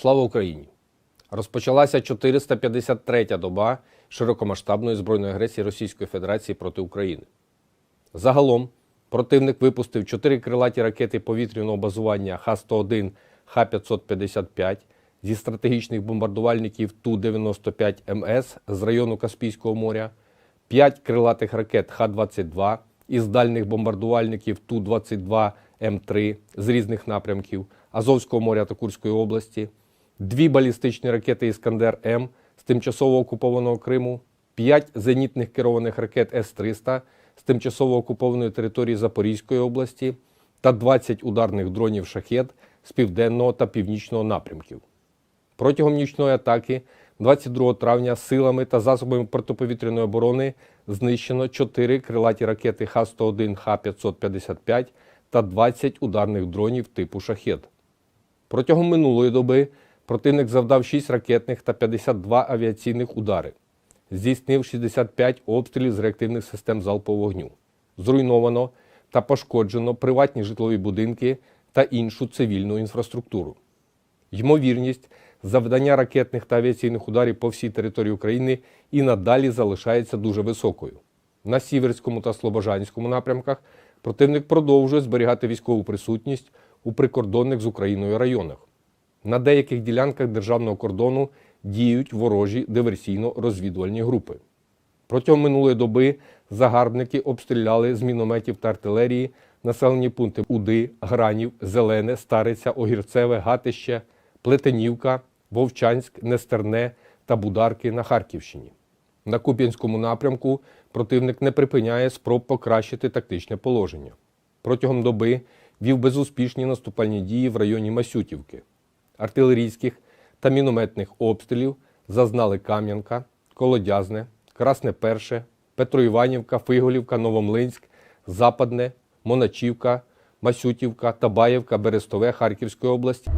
Слава Україні! Розпочалася 453-я доба широкомасштабної збройної агресії Російської Федерації проти України. Загалом противник випустив чотири крилаті ракети повітряного базування Х-101, Х-555 зі стратегічних бомбардувальників Ту-95МС з району Каспійського моря, п'ять крилатих ракет Х-22 із дальних бомбардувальників Ту-22М3 з різних напрямків Азовського моря та Курської області, дві балістичні ракети Іскандер М з тимчасово окупованого Криму, п'ять зенітних керованих ракет С-300 з тимчасово окупованої території Запорізької області та 20 ударних дронів шахет з південного та північного напрямків. Протягом нічної атаки 22 травня силами та засобами протиповітряної оборони знищено 4 крилаті ракети Х-101, Х-555 та 20 ударних дронів типу шахет. Протягом минулої доби противник завдав 6 ракетних та 52 авіаційних удари. Здійснив 65 обстрілів з реактивних систем залпового вогню. Зруйновано та пошкоджено приватні житлові будинки та іншу цивільну інфраструктуру. Ймовірність завдання ракетних та авіаційних ударів по всій території України і надалі залишається дуже високою. На Сіверському та Слобожанському напрямках противник продовжує зберігати військову присутність у прикордонних з Україною районах. На деяких ділянках державного кордону діють ворожі диверсійно-розвідувальні групи. Протягом минулої доби загарбники обстріляли з мінометів та артилерії населені пункти Уди, Гранів, Зелене, Стариця, Огірцеве, Гатище, Плетенівка, Вовчанськ, Нестерне та Бударки на Харківщині. На Куп'янському напрямку противник не припиняє спроб покращити тактичне положення. Протягом доби вів безуспішні наступальні дії в районі Масютівки. Артилерійських та мінометних обстрілів зазнали Кам'янка, Колодязне, Красне Перше, Петроіванівка, Фиголівка, Новомлинськ, Западне, Моначівка, Масютівка, Табаєвка, Берестове Харківської області.